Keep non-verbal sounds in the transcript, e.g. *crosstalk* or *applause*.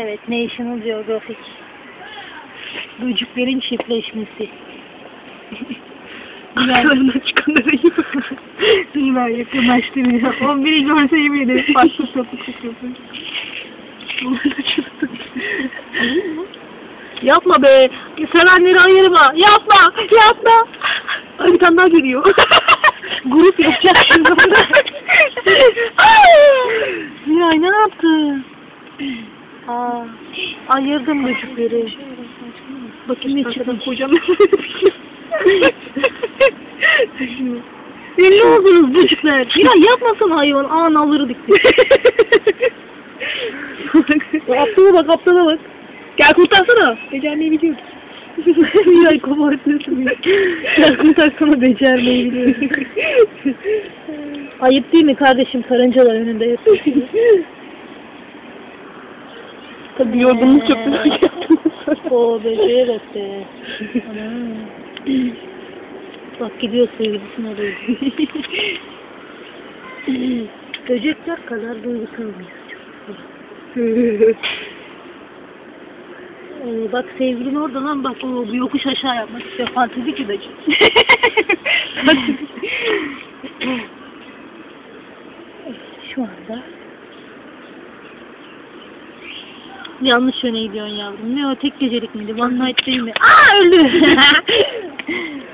Evet, National Geographic. Böceklerin çiftleşmesi. *laughs* İyi bakın. *laughs* Dur ben yakınlaştıracağım. 11'i görse yemin ederim başlı sapı kokuyorsun. Bunlar çıktı. Yapma be. Sevenleri ayırma. Yapma. Yapma. Ay bir tane daha geliyor. Grup yapacak şimdi burada. Miray ne yaptın? Aa, ayırdım böcekleri. Bakayım ne çıkmış. Hocam Ünlü *laughs* oldunuz böcekler. Ya yapmasın hayvan. Aa nalları dikti. Aptala bak aptala bak. Gel kurtarsana. Becermeyi biliyoruz. *laughs* Miray kopartıyorsun beni. Gel kurtarsana becermeyi biliyorum. Ayıp değil mi kardeşim karıncalar önünde yapıyorsun. *laughs* Tabii yorgunluk çok güzel yaptınız. O böceğe bak be. Bak gidiyor sevgilisine doğru. Böcekler kadar duygusal mıyız? Ee, bak sevgilin orada lan bak o bu yokuş aşağı yapmak istiyor. Fantezik bir böcek. *laughs* Şu anda yanlış yöne gidiyorsun yavrum. Ne o tek gecelik miydi? One night değil mi? Aa öldü. *laughs*